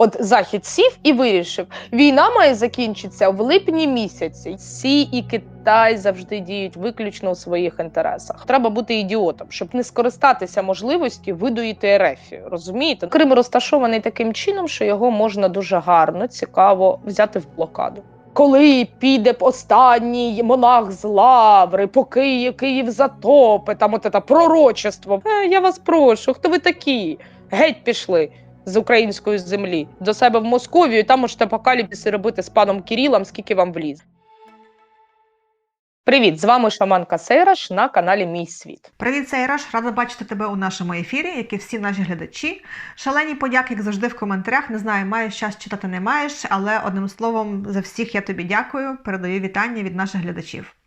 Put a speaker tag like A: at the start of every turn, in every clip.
A: От захід сів і вирішив, війна має закінчитися в липні місяці. Сі і Китай завжди діють виключно у своїх інтересах. Треба бути ідіотом, щоб не скористатися можливості видоїти Ерефію. Розумієте, Крим розташований таким чином, що його можна дуже гарно, цікаво взяти в блокаду. Коли піде останній монах з лаври, поки Київ затопи, там от це пророчество. Е, я вас прошу, хто ви такі? Геть пішли з української землі до себе в Московію. Там можете апокаліпсиси робити з паном Кірілом, скільки вам вліз. Привіт, з вами Шаманка Сейраш на каналі Мій Світ.
B: Привіт, Сейраш! Рада бачити тебе у нашому ефірі, як і всі наші глядачі. Шалені подяки, як завжди, в коментарях. Не знаю, маєш час читати, не маєш, але одним словом, за всіх я тобі дякую. Передаю вітання від наших глядачів.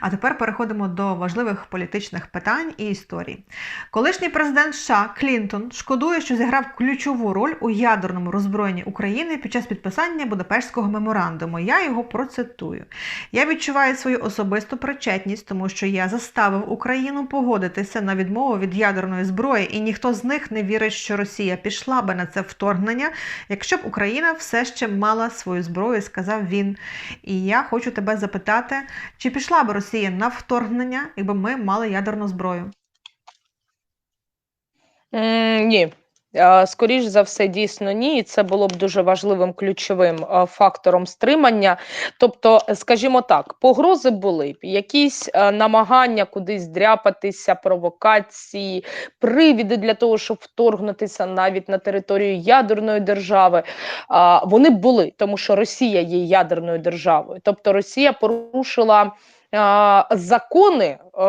B: А тепер переходимо до важливих політичних питань і історій. Колишній президент США Клінтон шкодує, що зіграв ключову роль у ядерному роззброєнні України під час підписання Будапештського меморандуму. Я його процитую. Я відчуваю свою особисту причетність, тому що я заставив Україну погодитися на відмову від ядерної зброї, і ніхто з них не вірить, що Росія пішла би на це вторгнення, якщо б Україна все ще мала свою зброю, сказав він. І я хочу тебе запитати, чи пішла би Росія на вторгнення, якби ми мали ядерну зброю?
A: М, ні. Е, Скоріш за все, дійсно ні, і це було б дуже важливим ключовим фактором стримання. Тобто, скажімо так, погрози були б, якісь намагання кудись дряпатися, провокації, привіди для того, щоб вторгнутися навіть на територію ядерної держави. Вони були, тому що Росія є ядерною державою. Тобто Росія порушила. Е,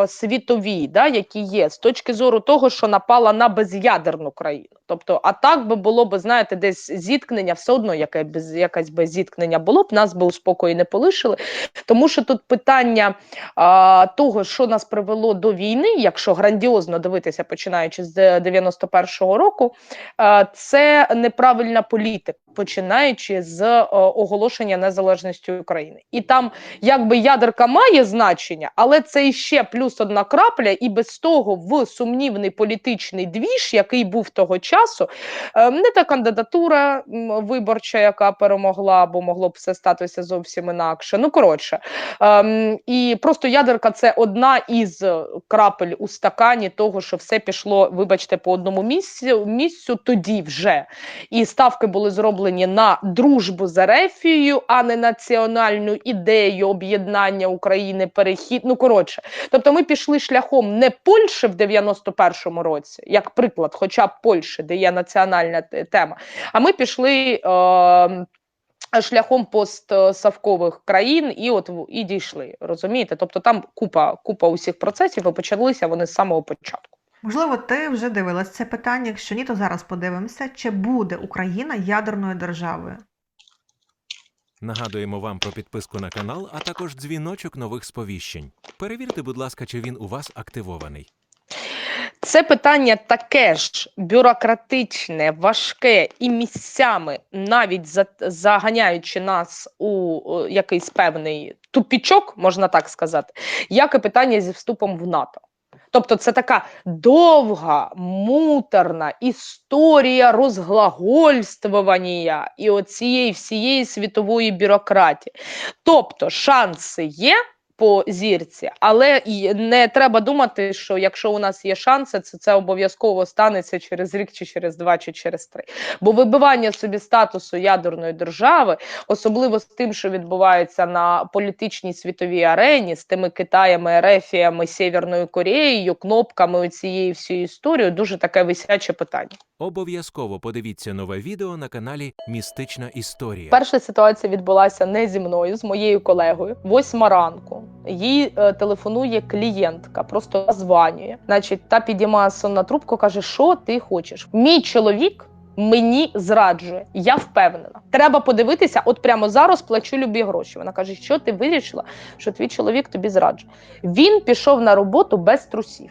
A: світові, да, які є, з точки зору того, що напала на без'ядерну країну. Тобто, а так би було б, знаєте, десь зіткнення, все одно яке без якесь би зіткнення було б, нас би у спокої не полишили. Тому що тут питання а, того, що нас привело до війни, якщо грандіозно дивитися, починаючи з е, 91-го року, а, це неправильна політика, починаючи з е, оголошення незалежності України. І там якби ядерка має значення, але це іще плюс одна крапля, і без того в сумнівний політичний двіж, який був того часу, е, не та кандидатура виборча, яка перемогла, бо могло б все статися зовсім інакше. Ну коротше, ем, і просто ядерка це одна із крапель у стакані того, що все пішло, вибачте, по одному місцю, місцю тоді вже. І ставки були зроблені на дружбу з Ерефією, а не національну ідею об'єднання України, перехід. Ну коротше, тобто ми пішли шляхом не Польщі в 91-му році, як приклад, хоча б Польщі, де є національна тема. А ми пішли. Е- Шляхом постсавкових країн, і от і дійшли, розумієте? Тобто там купа, купа усіх процесів і почалися вони з самого початку.
B: Можливо, ти вже дивилась це питання. Якщо ні, то зараз подивимося, чи буде Україна ядерною державою.
C: Нагадуємо вам про підписку на канал, а також дзвіночок нових сповіщень. Перевірте, будь ласка, чи він у вас активований.
A: Це питання таке ж бюрократичне, важке і місцями, навіть за, заганяючи нас у якийсь певний тупічок, можна так сказати, як і питання зі вступом в НАТО. Тобто це така довга, муторна історія розглагольствування і оцієї всієї світової бюрократії. Тобто шанси є по зірці, але і не треба думати, що якщо у нас є шанси, це, це обов'язково станеться через рік, чи через два, чи через три. Бо вибивання собі статусу ядерної держави, особливо з тим, що відбувається на політичній світовій арені, з тими Китаями, Ерефіями, Сєвєрною Кореєю, кнопками цієї всієї історії, дуже таке висяче питання.
C: Обов'язково подивіться нове відео на каналі Містична Історія.
A: Перша ситуація відбулася не зі мною, з моєю колегою. Восьма ранку. Їй е, телефонує клієнтка, просто званює. Значить, та підіймає сонна трубку, каже: Що ти хочеш? Мій чоловік. Мені зраджує, я впевнена. Треба подивитися, от прямо зараз плачу любі гроші. Вона каже, що ти вирішила, що твій чоловік тобі зраджує. Він пішов на роботу без трусів.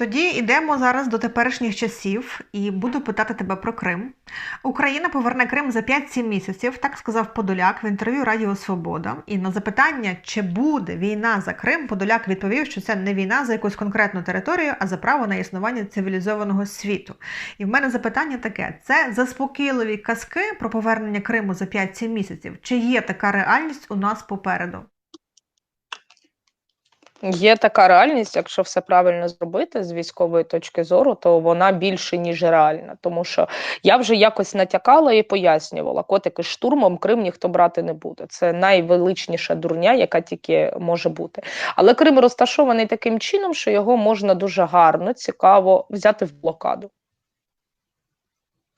B: Тоді йдемо зараз до теперішніх часів і буду питати тебе про Крим. Україна поверне Крим за 5-7 місяців, так сказав Подоляк в інтерв'ю Радіо Свобода. І на запитання, чи буде війна за Крим, Подоляк відповів, що це не війна за якусь конкретну територію, а за право на існування цивілізованого світу. І в мене запитання таке: це заспокійливі казки про повернення Криму за 5-7 місяців? Чи є така реальність у нас попереду?
A: Є така реальність, якщо все правильно зробити з військової точки зору, то вона більше ніж реальна. Тому що я вже якось натякала і пояснювала, котики штурмом Крим ніхто брати не буде. Це найвеличніша дурня, яка тільки може бути. Але Крим розташований таким чином, що його можна дуже гарно, цікаво взяти в блокаду.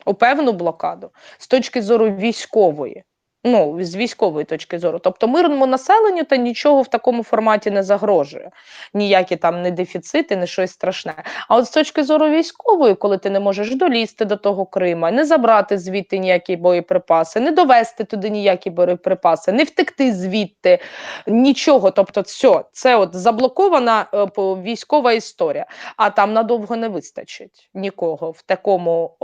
A: У певну блокаду з точки зору військової. Ну, з військової точки зору. Тобто мирному населенню та нічого в такому форматі не загрожує. Ніякі там не дефіцити, не щось страшне. А от з точки зору військової, коли ти не можеш долізти до того Крима, не забрати звідти ніякі боєприпаси, не довести туди ніякі боєприпаси, не втекти звідти, нічого. Тобто, все, це от заблокована е, військова історія. А там надовго не вистачить нікого в такому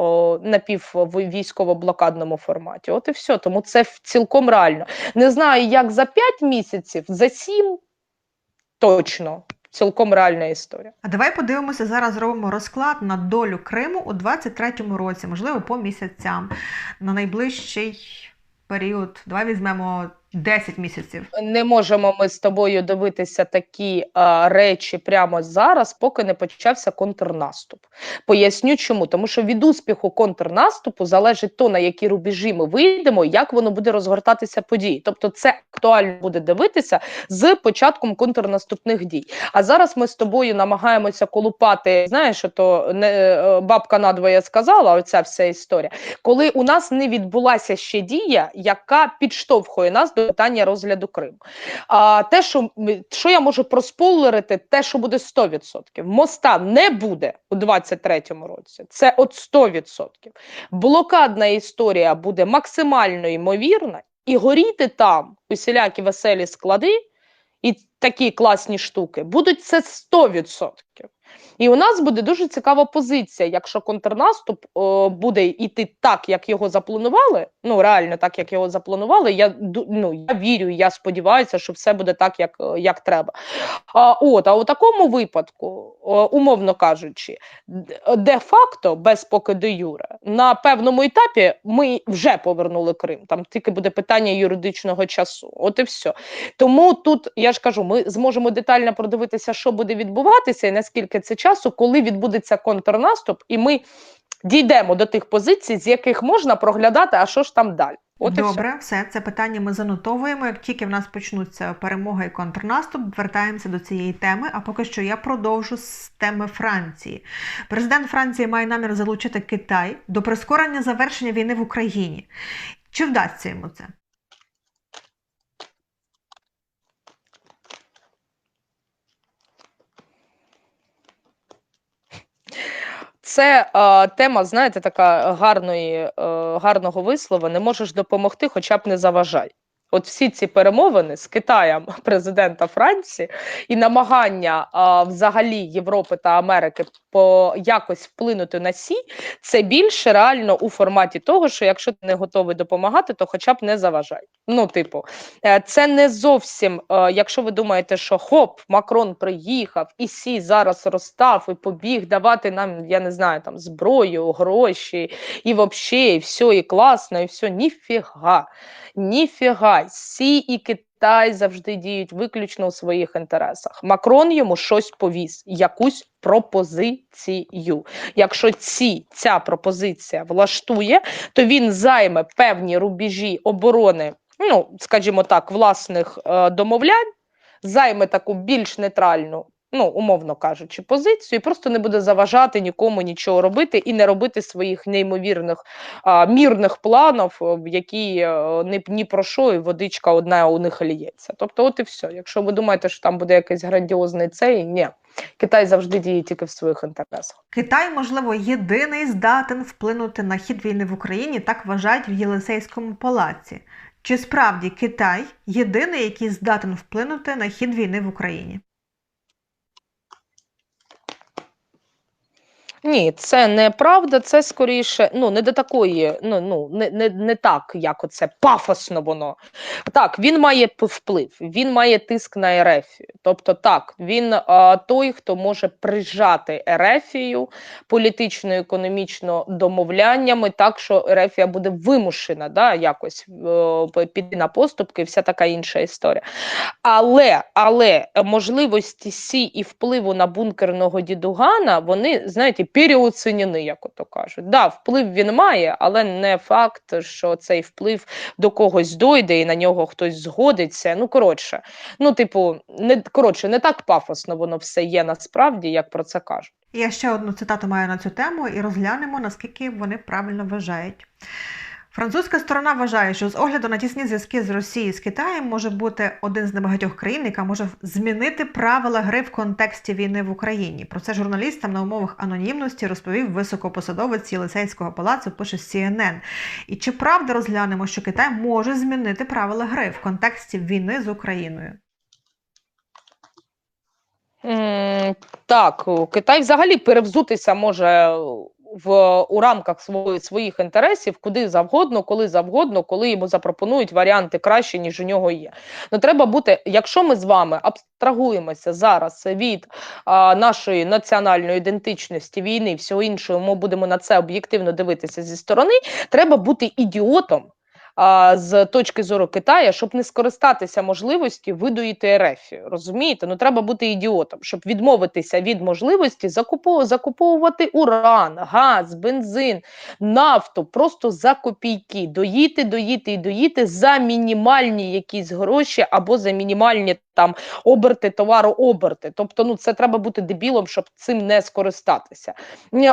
A: напіввійськово-блокадному форматі. От і все. Тому це в- цілком реально. Не знаю, як за 5 місяців, за 7 точно. Цілком реальна історія.
B: А давай подивимося зараз. Зробимо розклад на долю Криму у 23-му році, можливо, по місяцям на найближчий період. Давай візьмемо 10 місяців.
A: Не можемо ми з тобою дивитися такі а, речі прямо зараз, поки не почався контрнаступ. Поясню чому. Тому що від успіху контрнаступу залежить то, на які рубежі ми вийдемо, як воно буде розгортатися події. Тобто, це актуально буде дивитися з початком контрнаступних дій. А зараз ми з тобою намагаємося колупати. Знаєш, то не е, бабка надвоє сказала. Оця вся історія, коли у нас не відбулася ще дія, яка підштовхує нас питання розгляду Криму. А те, що що я можу проспойлерити, те, що буде 100%. Моста не буде у 23-му році. Це от 100%. Блокадна історія буде максимально ймовірна, і горіти там усілякі веселі склади і такі класні штуки будуть це 100%. І у нас буде дуже цікава позиція, якщо контрнаступ о, буде йти так, як його запланували. Ну реально так, як його запланували. Я ну, я вірю, я сподіваюся, що все буде так, як, е, як треба. А, от, а у такому випадку, о, умовно кажучи, де-факто, без поки де юре, на певному етапі ми вже повернули Крим. Там тільки буде питання юридичного часу. От і все. Тому тут я ж кажу, ми зможемо детально продивитися, що буде відбуватися, і наскільки це часу, коли відбудеться контрнаступ, і ми дійдемо до тих позицій, з яких можна проглядати, а що ж там далі. От.
B: Добре, все це питання ми занотовуємо. Як тільки в нас почнуться перемога і контрнаступ, вертаємося до цієї теми. А поки що я продовжу з теми Франції. Президент Франції має намір залучити Китай до прискорення завершення війни в Україні. Чи вдасться йому це?
A: Це е, тема, знаєте, така гарної, е, гарного вислова. Не можеш допомогти, хоча б не заважай. От всі ці перемовини з Китаєм президента Франції і намагання а, взагалі Європи та Америки по якось вплинути на сі, це більше реально у форматі того, що якщо ти не готовий допомагати, то хоча б не заважай. Ну, типу, е, це не зовсім, е, якщо ви думаєте, що хоп, Макрон приїхав і сі зараз розстав і побіг давати нам, я не знаю, там зброю, гроші, і взагалі, і все, і класно, і все, ніфіга. Ніфіга, Сі і Китай завжди діють виключно у своїх інтересах. Макрон йому щось повіз, якусь пропозицію. Якщо ці, ця пропозиція влаштує, то він займе певні рубежі оборони, ну, скажімо так, власних е, домовлянь, займе таку більш нейтральну. Ну, умовно кажучи, позицію, і просто не буде заважати нікому нічого робити і не робити своїх неймовірних а, мірних планів, е, в які е, ні, ні про що, і водичка одна у них ліється. Тобто, от і все. Якщо ви думаєте, що там буде якийсь грандіозний цей, ні. Китай завжди діє тільки в своїх інтересах.
B: Китай, можливо, єдиний здатен вплинути на хід війни в Україні, так вважають в Єлисейському палаці. Чи справді Китай єдиний, який здатен вплинути на хід війни в Україні?
A: Ні, це неправда, це скоріше, ну, не до такої, ну, ну не, не, не так, як оце пафосно воно. Так, він має вплив, він має тиск на Ерефію. Тобто, так, він а, той, хто може прижати Ерефію політично, економічно домовляннями, так що Ерефія буде вимушена да, якось піти на поступки, і вся така інша історія. Але, але можливості Сі і впливу на бункерного дідугана, вони, знаєте, переоцінені, як ото кажуть. Да, вплив він має, але не факт, що цей вплив до когось дойде і на нього хтось згодиться. Ну, коротше, ну, типу, не коротше, не так пафосно воно все є насправді, як про це кажуть.
B: Я ще одну цитату маю на цю тему і розглянемо, наскільки вони правильно вважають. Французька сторона вважає, що з огляду на тісні зв'язки з Росією з Китаєм може бути один з небагатьох країн, яка може змінити правила гри в контексті війни в Україні. Про це журналістам на умовах анонімності розповів високопосадовець Єлисейського палацу, пише CNN. І чи правда розглянемо, що Китай може змінити правила гри в контексті війни з Україною?
A: М, Так, Китай взагалі перевзутися може в у рамках свої, своїх інтересів куди завгодно, коли завгодно, коли йому запропонують варіанти краще, ніж у нього є. Ну треба бути, якщо ми з вами абстрагуємося зараз від а, нашої національної ідентичності, війни, всього іншого, ми будемо на це об'єктивно дивитися зі сторони. Треба бути ідіотом. З точки зору Китаю, щоб не скористатися можливості видоїти Ерефію. Розумієте? Ну треба бути ідіотом, щоб відмовитися від можливості закуповувати уран, газ, бензин, нафту просто за копійки, доїти, доїти і доїти за мінімальні якісь гроші або за мінімальні там оберти, товарооберти. Тобто, ну це треба бути дебілом, щоб цим не скористатися.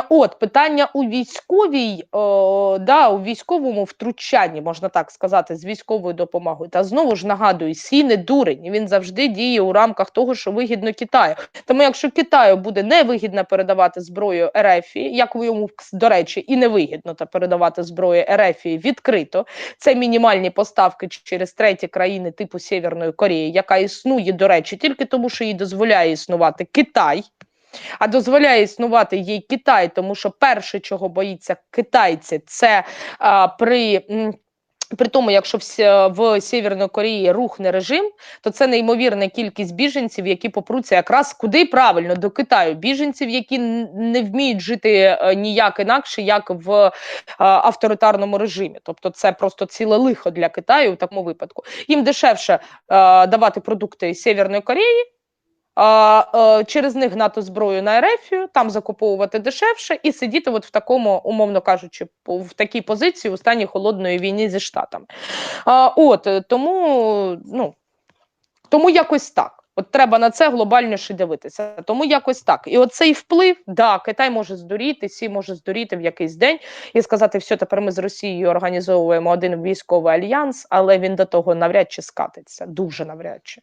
A: От питання у військовій, о, да, у військовому втручанні, можна так сказати, з військовою допомогою. Та знову ж нагадую, Сі не дурень. Він завжди діє у рамках того, що вигідно Китаю. Тому, якщо Китаю буде невигідно передавати зброю Ерефії, як йому до речі, і невигідно та передавати зброю Ерефії відкрито, це мінімальні поставки через треті країни типу Сєвєрної Кореї, яка існує, до речі, тільки тому, що їй дозволяє існувати Китай. А дозволяє існувати їй Китай, тому що перше, чого боїться китайці, це а, при. При тому, якщо в, в Сєвєрної Кореї рухне режим, то це неймовірна кількість біженців, які попруться якраз куди правильно до Китаю. Біженців, які не вміють жити е, ніяк інакше, як в е, авторитарному режимі. Тобто, це просто ціле лихо для Китаю в такому випадку. Їм дешевше е, давати продукти Сєвєрної Кореї. Е, через них гнати зброю на Ерефію, там закуповувати дешевше і сидіти от в такому, умовно кажучи, в такій позиції у стані холодної війни зі Штатами. От е, тому, ну тому якось так. От треба на це глобальніше дивитися. Тому якось так. І оцей вплив, да, Китай може здуріти, Сі може здуріти в якийсь день і сказати, все, тепер ми з Росією організовуємо один військовий альянс, але він до того навряд чи скатиться. Дуже навряд чи.